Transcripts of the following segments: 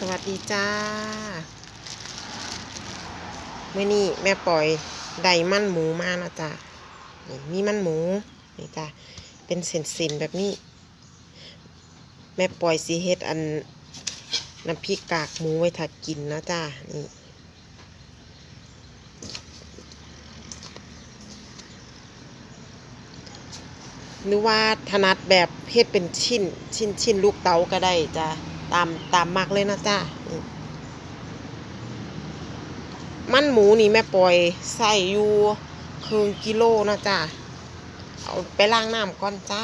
สวัสดีจ้าเมื่อนี้แม่ปล่อยได้มันหมูมานะจ้ะนี่มีมันหมูนี่จ้ะเป็นเส้นๆแบบนี้ แม่ปล่อยสีเฮ็ดอันน้ำพริกกากหมูไว้ถักกินนะจ้านี่หรือว่าถนัดแบบเฮ็ดเป็นชิ้นชิ้นชิ้นลูกเต๋าก็ได้จ้า ตามตามมักเลยนะจ้ามันหมูนี่แม่ปล่อยใส่อยู่ครึ่งกิโลนะจ้าเอาไปล้างน้ำก่อนจ้า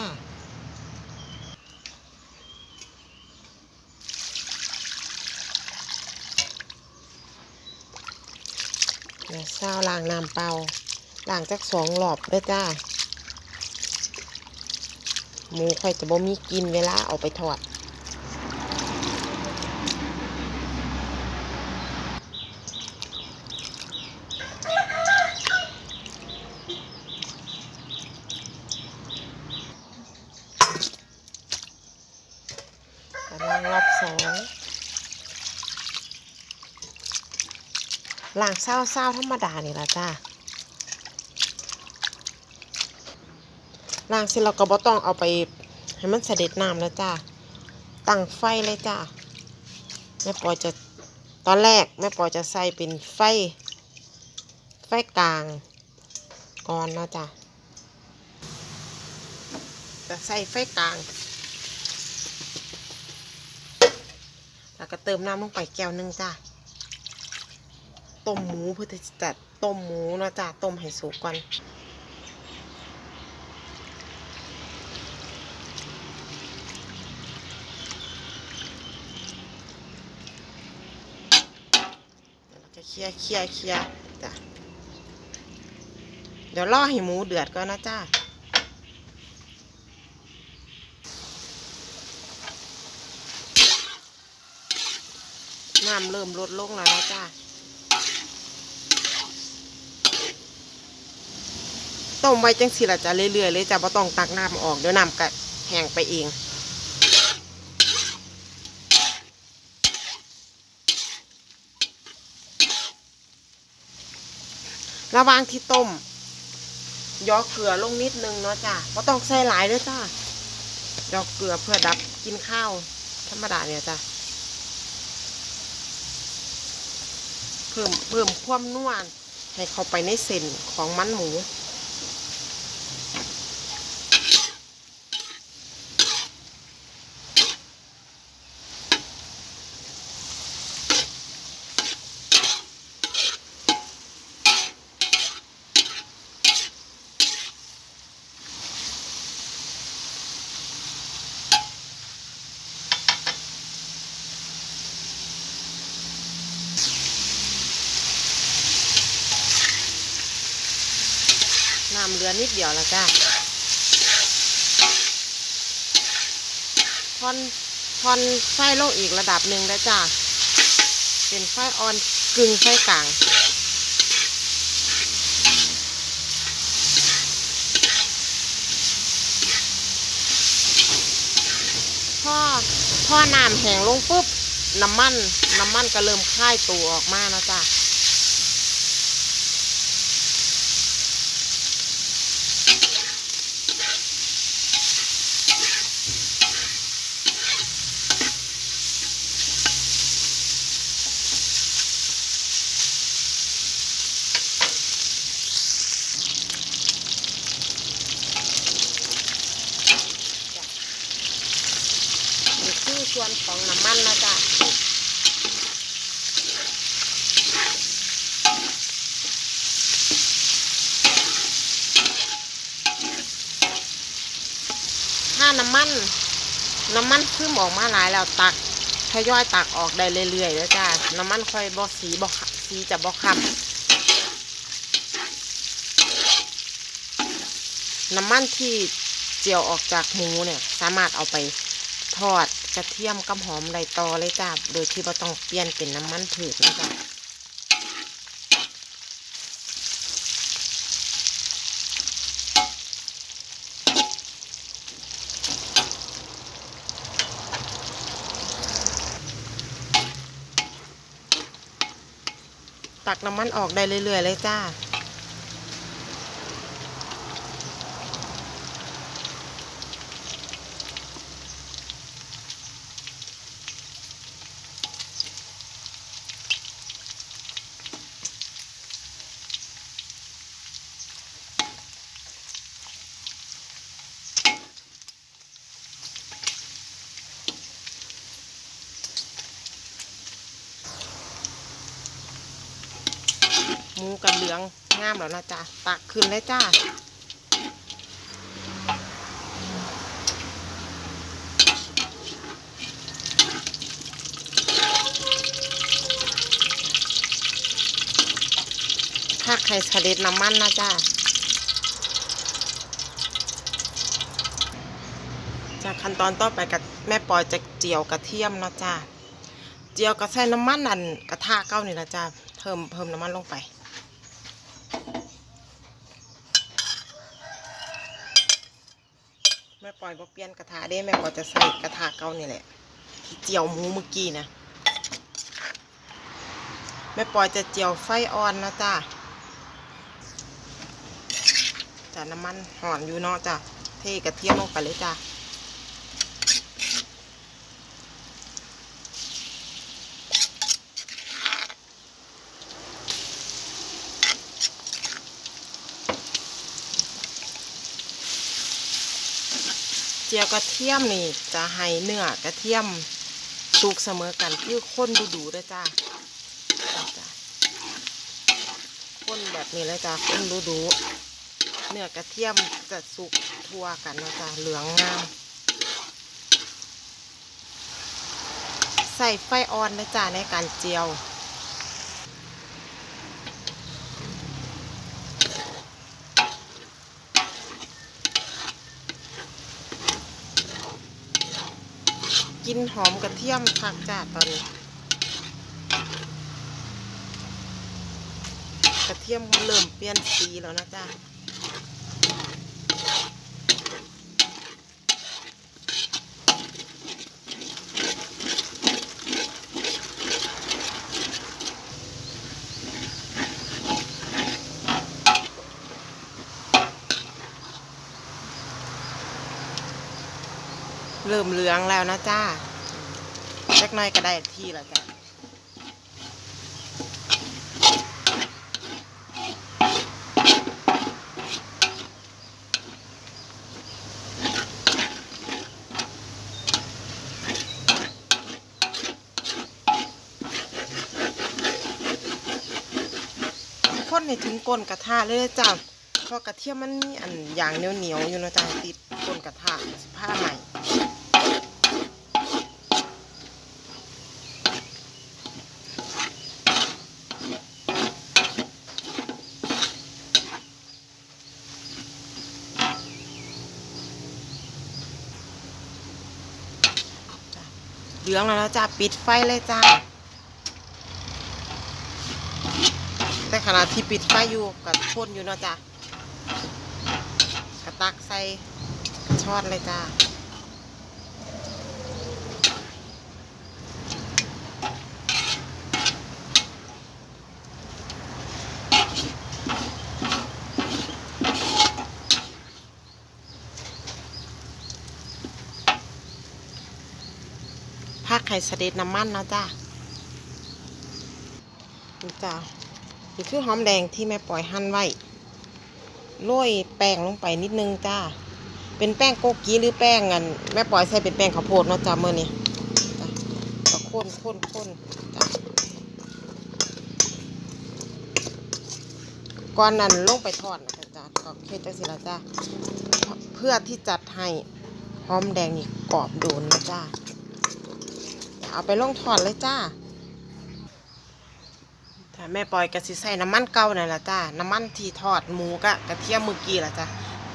เดี๋ยวเศร้าล้างน้ำเปล่าล้างจักสองหลอบด้อจ้า หมูค่อยจะบ่มีกินเวลาเอาไปทอด กำลังรอบสอง ล้างเศร้าเศร้าๆธรรมดานี่ละจ้าล้างเสร็จเราก็บ่ต้องเอาไปให้มันเสด็จน้ำแล้วจ้าตั้งไฟเลยจ้าแม่ปอยจะตอนแรกแม่ปอยจะใส่เป็นไฟ ไฟกลางก่อนนะจ้าจะใส่ไฟกลางแล้วก็เติมน้ำลงไปแก้วนึงจ้า ต้มหมูเพื่อที่จะต้มหมูเนาะจ้าต้มให้สุกก่อนเขียเราจะเคี่ยวเคี่ยวเคี่ยวจ้ะเดี๋ยวรอให้หมูเดือดก่อนนะจ้าน้ำเริ่มลดลงแล้วนะจ้า ต้มไว้จังสิละจ้ะเรื่อยๆเลยจ้ะบ่ต้องตักน้ำออกเดี๋ยวน้ำก็แห้งไปเองระหว่างที่ต้มย่อเกลือลงนิดนึงเนาะจ้ะบ่ต้องใส่หลายเด้วยจ้าย่อเกลือเพื่อดับกินข้าวธรรมดาเนี่ยจ้ะเพิ่มเพิ่มความนวลให้เข้าไปในเส้นของมันหมู ลือนิดเดียวแล้วจ้าทอนทอนไฟลงอีกระดับหนึ่งแล้วจ้าเป็นไฟอ่อนกึ่งไฟกลางพอพอน้ำแห้งลงปุ๊บน้ำมันน้ำมันก็เริ่มคายตัวออกมาแล้วจ้า ส่วนของน้ำมันนะจ๊ะถ้าน้ำมัน น้ำมันขึ้นออกมาหลายแล้วตักทยอยตักออกได้เรื่อยๆแล้วจ้าน้ำมันค่อยบอสีบอสีจะบอคำน้ำมันที่เจียวออกจากหมูเนี่ย สามารถเอาไปทอด กระเทียมกับหอมไรต่อเลยจ้าโดยที่เราต้องเปลี่ยนเป็นน้ำมันถืดนะจ๊ะตักน้ำมันออกได้เรื่อยๆเลยจ้า มูกับเหลืองงามแล้วนะจ๊ะตักขึ้นเลยจ้าถ้าใครสเด็ดน้ำมันนะจ้าจากขั้นตอนต่อไปกับแม่ปอยจะเจียวกระเทียมเนาะจ้าเจียวก็ใส่น้ำมันนั่นกระทะเก้านี่นะจ้าเพิ่มเพิ่มน้ำมันลงไป แม่ ปล่อยบ่เปลี่ยนกระทะได้แม่ก็จะใส่กระทะเก่านี่แหละที่เจียวหมูเมื่อกี้นะแม่ปอยจะเจียวไฟอ่อนนะจ้าจ้าน้ำมันหอนอยู่เนาะจ้าเทกระเทียมลงไปเลยจ้า จียวกระเทียมนี่ จะให้เนื้อกระเทียมสุกเสมอกันคือคนดูดูๆด้วยจ้าจ้าคนแบบนี้เลยจ้าคนดูดูเนื้อกระเทียมจะสุกทั่วกันนะจ้าเหลืองงามใส่ไฟอ่อนนะจ้าในการเจียว กินหอมกระเทียมผักจ้าตอนนี้ กระเทียมเริ่มเปลี่ยนสีแล้วนะจ้า เริ่มเหลืองแล้วนะจ้าเล็กน้อยก็ได้ที่แล้วจ้าคนให้ถึงก้นกระทะเลยจ้า เพราะกระเทียมมันมีอันอย่างเหนียวเหนียวๆอยู่เนาะจ้าติดก้นกระทะผ้าใหม่เหลืองแล้วนะจ้าปิดไฟเลยจ้าแต่ขณะที่ปิดไฟอยู่กับพ่นอยู่เนาะจ้ะกระ ตักใส่ช้อนเลยจ้าผักไข่เสด็จน้ำมันเนาะจ้านี่จ้านี่คือหอมแดงที่แม่ปล่อยหั่นไว้ โรยแป้งลงไปนิดนึงจ้า เป็นแป้งโกกี้หรือแป้งอันแม่ปล่อยใส่เป็นแป้งข้าวโพดเนาะจ้าเมื่อนี้ก็ข้นข้นข้นจ้าก่อนนั้นลงไปทอดนะจ้าก็เคล็ดจังสิละจ้าเพื่อที่จัดให้หอมแดงนี่กรอบโดนนะจ้าเอาไปลงทอดเลยจ้า ถ้าแม่ปอยกะสิใส่น้ำมันเก่านั่นละจ้าน้ำมันที่ทอดหมูกะกระเทียมมือกี้ละจ้ะ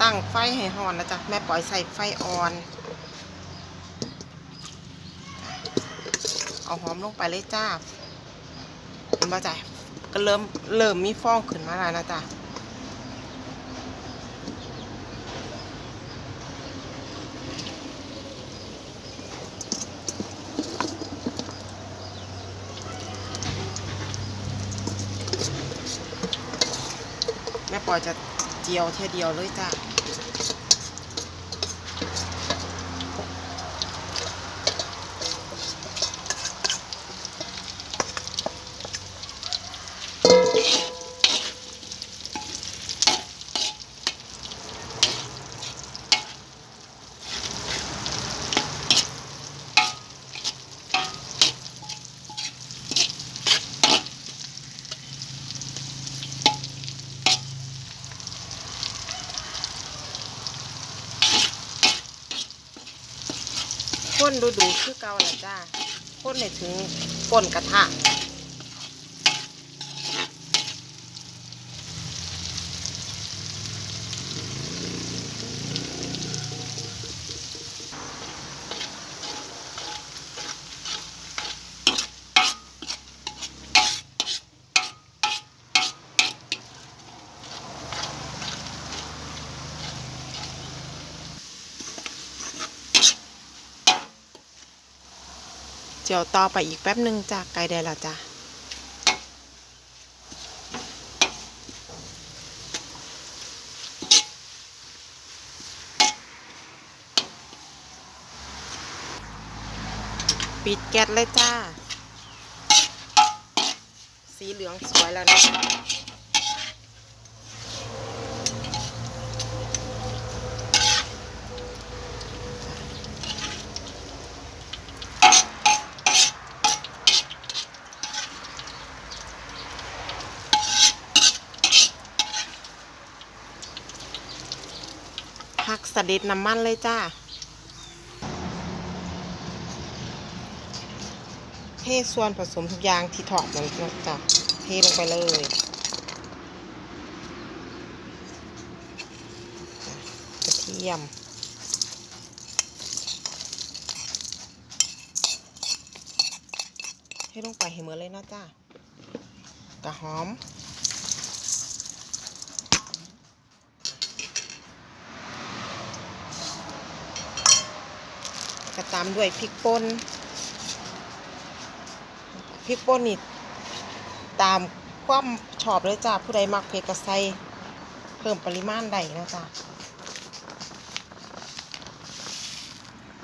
ตั้งไฟให้ร้อนละจ้ะแม่ปอยใส่ไฟอ่อน เอาหอมลงไปเลยจ้าเห็นป่ะจ้ะก็เริ่มเริ่มมีฟองขึ้นมาแล้วนะจ้ะ ปอยจะเจียวเทียเดียวเลยจ้า ดูดูคือเกาแหละจ้าข้นในถึงก้นกระทะ เจียวต่อไปอีกแป๊บหนึ่งจ้าไกลได้และจ้าปิดแก๊สเลยจ้า สีเหลืองสวยแล้วนะ สะเด็ดน้ำมันเลยจ้าเทส่วนผสมทุกอย่างที่ถอดมันจ้ะเทลงไปเลยกระเทียมเทลงไปให้เหมือนเลยนะจ้ากระหอม กระตามด้วยพริกป่นพริกป่นนี่ตามความชอบเลยจ้าผู้ใดมักเผ็ดก็ใส่เพิ่มปริมาณได้นะจ้า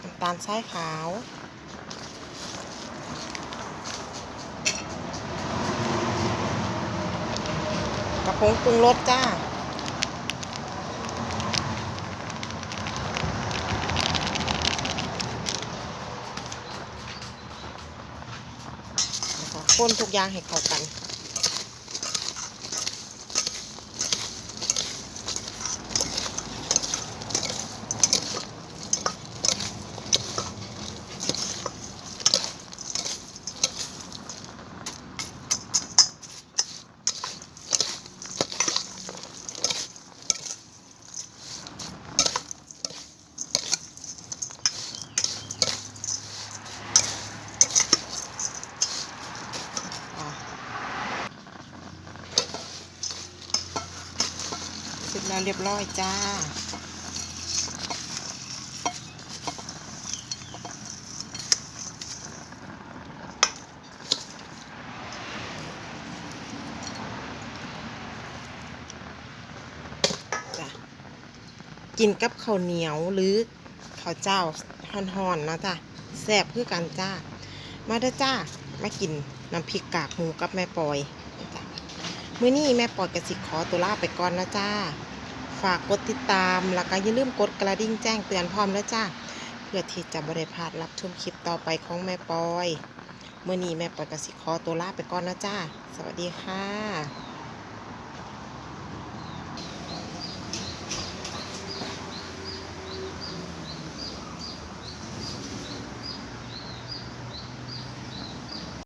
น้ำตาลทรายขาวกระพงปรุงรสจ้า คนทุกอย่างให้เข้ากัน สร็จแล้วเรียบร้อยจ้าจ้ะกินกับข้าวเหนียวหรือข้าวเจ้าห่อนๆนะจ้ะแซ่บคือกันจ้า มาเด้อจ้ามากินน้ำพริกกากหมูกับแม่ปอย มื้อนี้แม่ปอยกระสิขอตัวลาไปก่อนนะจ้า ฝากกดติดตามแล้วก็อย่าลืมกดกระดิ่งแจ้งเตือนพร้อมนะจ้า เพื่อที่จะบริพลาดรับชมคลิปต่อไปของแม่ปอย เมื่อนี้แม่ปอยกระสิขอตัวลาไปก่อนนะจ้า สวัสดีค่ะ